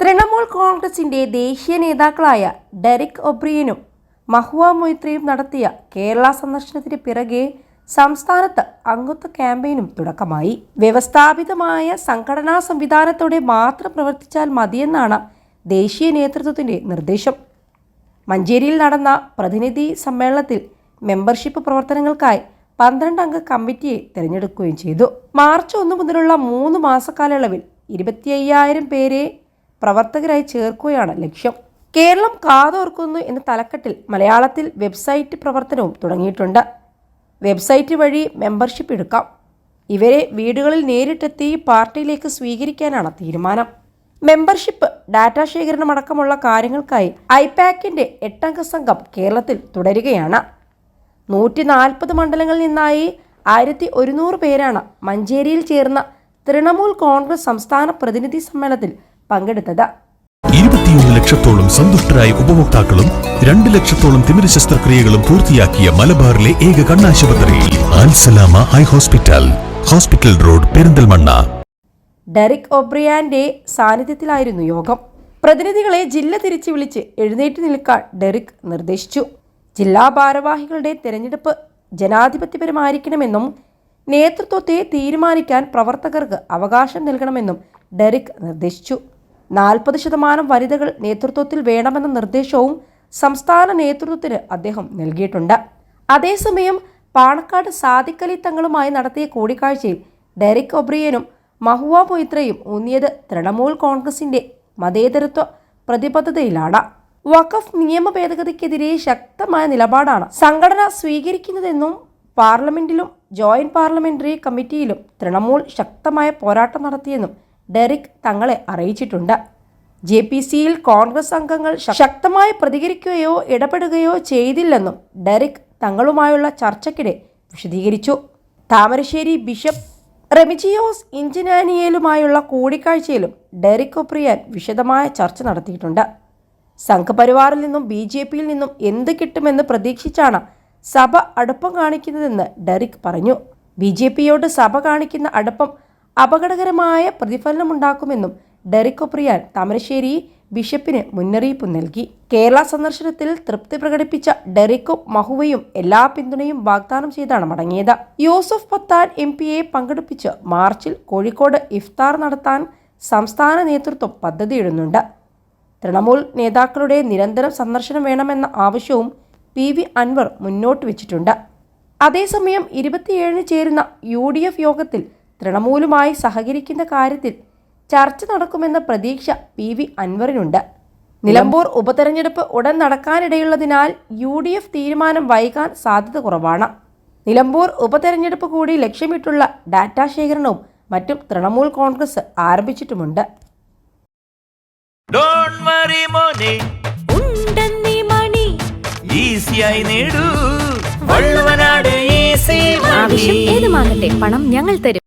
തൃണമൂൽ കോൺഗ്രസിന്റെ ദേശീയ നേതാക്കളായ ഡെറിക് ഒബ്രിയനും മഹുവ മൊയ്ത്രയും നടത്തിയ കേരള സന്ദർശനത്തിന് പിറകെ സംസ്ഥാനത്ത് അംഗത്വ ക്യാമ്പയിനും തുടക്കമായി. വ്യവസ്ഥാപിതമായ സംഘടനാ സംവിധാനത്തോടെ മാത്രം പ്രവർത്തിച്ചാൽ മതിയെന്നാണ് ദേശീയ നേതൃത്വത്തിന്റെ നിർദ്ദേശം. മഞ്ചേരിയിൽ നടന്ന പ്രതിനിധി സമ്മേളനത്തിൽ മെമ്പർഷിപ്പ് പ്രവർത്തനങ്ങൾക്കായി പന്ത്രണ്ട് അംഗ കമ്മിറ്റിയെ തിരഞ്ഞെടുക്കുകയും ചെയ്തു. മാർച്ച് ഒന്ന് മുതലുള്ള മൂന്ന് മാസക്കാലയളവിൽ ഇരുപത്തി അയ്യായിരം പേരെ പ്രവർത്തകരായി ചേർക്കുകയാണ് ലക്ഷ്യം. കേരളം കാതോർക്കുന്നു എന്ന തലക്കെട്ടിൽ മലയാളത്തിൽ വെബ്സൈറ്റ് പ്രവർത്തനവും തുടങ്ങിയിട്ടുണ്ട്. വെബ്സൈറ്റ് വഴി മെമ്പർഷിപ്പ് എടുക്കാം. ഇവരെ വീടുകളിൽ നേരിട്ടെത്തി പാർട്ടിയിലേക്ക് സ്വീകരിക്കാനാണ് തീരുമാനം. മെമ്പർഷിപ്പ് ഡാറ്റാ ശേഖരണം അടക്കമുള്ള കാര്യങ്ങൾക്കായി ഐപാക്കിന്റെ എട്ടംഗ സംഘം കേരളത്തിൽ തുടരുകയാണ്. നൂറ്റി നാൽപ്പത് മണ്ഡലങ്ങളിൽ നിന്നായി ആയിരത്തി ഒരുന്നൂറ് പേരാണ് മഞ്ചേരിയിൽ ചേർന്ന തൃണമൂൽ കോൺഗ്രസ് സംസ്ഥാന പ്രതിനിധി സമ്മേളനത്തിൽ പങ്കെടുത്തത്. ഇരുപത്തിയൊന്ന് ലക്ഷത്തോളം സന്തുഷ്ടരായ ഉപഭോക്താക്കളും രണ്ട് ലക്ഷത്തോളം തിമിര ശസ്ത്രക്രിയകളും പൂർത്തിയാക്കിയ മലബാറിലെ ഏക കണ്ണാശുപത്രി Alsalama eye hospital hospital road Perinthalmanna. Derek ഒബ്രിയാന്റെ സാന്നിധ്യത്തിലായിരുന്നു യോഗം. പ്രതിനിധികളെ ജില്ല തിരിച്ചു വിളിച്ച് എഴുന്നേറ്റ് നിൽക്കാൻ ഡെറിക് നിർദ്ദേശിച്ചു. ജില്ലാ ഭാരവാഹികളുടെ തിരഞ്ഞെടുപ്പ് ജനാധിപത്യപരമായിരിക്കണമെന്നും നേതൃത്വത്തെ തീരുമാനിക്കാൻ പ്രവർത്തകർക്ക് അവകാശം നൽകണമെന്നും ഡെറിക് നിർദ്ദേശിച്ചു. നാൽപ്പത് ശതമാനം വനിതകൾ നേതൃത്വത്തിൽ വേണമെന്ന നിർദ്ദേശവും സംസ്ഥാന നേതൃത്വത്തിന് അദ്ദേഹം നൽകിയിട്ടുണ്ട്. അതേസമയം പാണക്കാട് സാദിഖലി തങ്ങളുമായി നടത്തിയ കൂടിക്കാഴ്ചയിൽ ഡെറിക് ഒബ്രിയനും മഹുവ മൊയ്ത്രയും ഊന്നിയത് തൃണമൂൽ കോൺഗ്രസിന്റെ മതേതരത്വ പ്രതിബദ്ധതയിലാണ്. വഖഫ് നിയമ ഭേദഗതിക്കെതിരെ ശക്തമായ നിലപാടാണ് സംഘടന സ്വീകരിക്കുന്നതെന്നും പാർലമെന്റിലും ജോയിന്റ് പാർലമെന്ററി കമ്മിറ്റിയിലും തൃണമൂൽ ശക്തമായ പോരാട്ടം നടത്തിയെന്നും ഡെറിക് തങ്ങളെ അറിയിച്ചിട്ടുണ്ട്. ജെ പി സിയിൽ കോൺഗ്രസ് അംഗങ്ങൾ ശക്തമായി പ്രതികരിക്കുകയോ ഇടപെടുകയോ ചെയ്തില്ലെന്നും ഡെറിക് തങ്ങളുമായുള്ള ചർച്ചയ്ക്കിടെ വിശദീകരിച്ചു. താമരശ്ശേരി ബിഷപ്പ് റെമിജിയോസ് ഇഞ്ചിനാനിയയിലുമായുള്ള കൂടിക്കാഴ്ചയിലും ഡെറിക് ഒപ്രിയാൻ വിശദമായ ചർച്ച നടത്തിയിട്ടുണ്ട്. സംഘപരിവാറിൽ നിന്നും ബി ജെ പിയിൽ നിന്നും എന്ത് കിട്ടുമെന്ന് പ്രതീക്ഷിച്ചാണ് സഭ അടുപ്പം കാണിക്കുന്നതെന്ന് ഡെറിക് പറഞ്ഞു. ബി ജെ പിയോട് സഭ കാണിക്കുന്ന അടുപ്പം അപകടകരമായ പ്രതിഫലനമുണ്ടാക്കുമെന്നും ഡെറിക് ഒപ്രിയാൻ താമരശ്ശേരി ബിഷപ്പിന് മുന്നറിയിപ്പ് നൽകി. കേരള സന്ദർശനത്തിൽ തൃപ്തി പ്രകടിപ്പിച്ച ഡെറിക്കും മഹുവയും എല്ലാ പിന്തുണയും വാഗ്ദാനം ചെയ്താണ് മടങ്ങിയത്. യൂസഫ് പത്താൻ എം പിയെ പങ്കെടുപ്പിച്ച് മാർച്ചിൽ കോഴിക്കോട് ഇഫ്താർ നടത്താൻ സംസ്ഥാന നേതൃത്വം പദ്ധതിയിടുന്നുണ്ട്. തൃണമൂൽ നേതാക്കളുടെ നിരന്തരം സന്ദർശനം വേണമെന്ന ആവശ്യവും പി വി അൻവർ മുന്നോട്ട് വെച്ചിട്ടുണ്ട്. അതേസമയം ഇരുപത്തിയേഴിന് ചേരുന്ന യു യോഗത്തിൽ തൃണമൂലുമായി സഹകരിക്കുന്ന കാര്യത്തിൽ ചർച്ച നടക്കുമെന്ന പ്രതീക്ഷ പി വി അൻവറിനുണ്ട്. നിലമ്പൂർ ഉപതെരഞ്ഞെടുപ്പ് ഉടൻ നടക്കാനിടയുള്ളതിനാൽ യു ഡി എഫ് തീരുമാനം വൈകാൻ സാധ്യത കുറവാണ്. നിലമ്പൂർ ഉപതെരഞ്ഞെടുപ്പ് കൂടി ലക്ഷ്യമിട്ടുള്ള ഡാറ്റാ ശേഖരണവും മറ്റും തൃണമൂൽ കോൺഗ്രസ് ആരംഭിച്ചിട്ടുമുണ്ട്. ഏതുമാകട്ടെ പണം ഞങ്ങൾ തരും.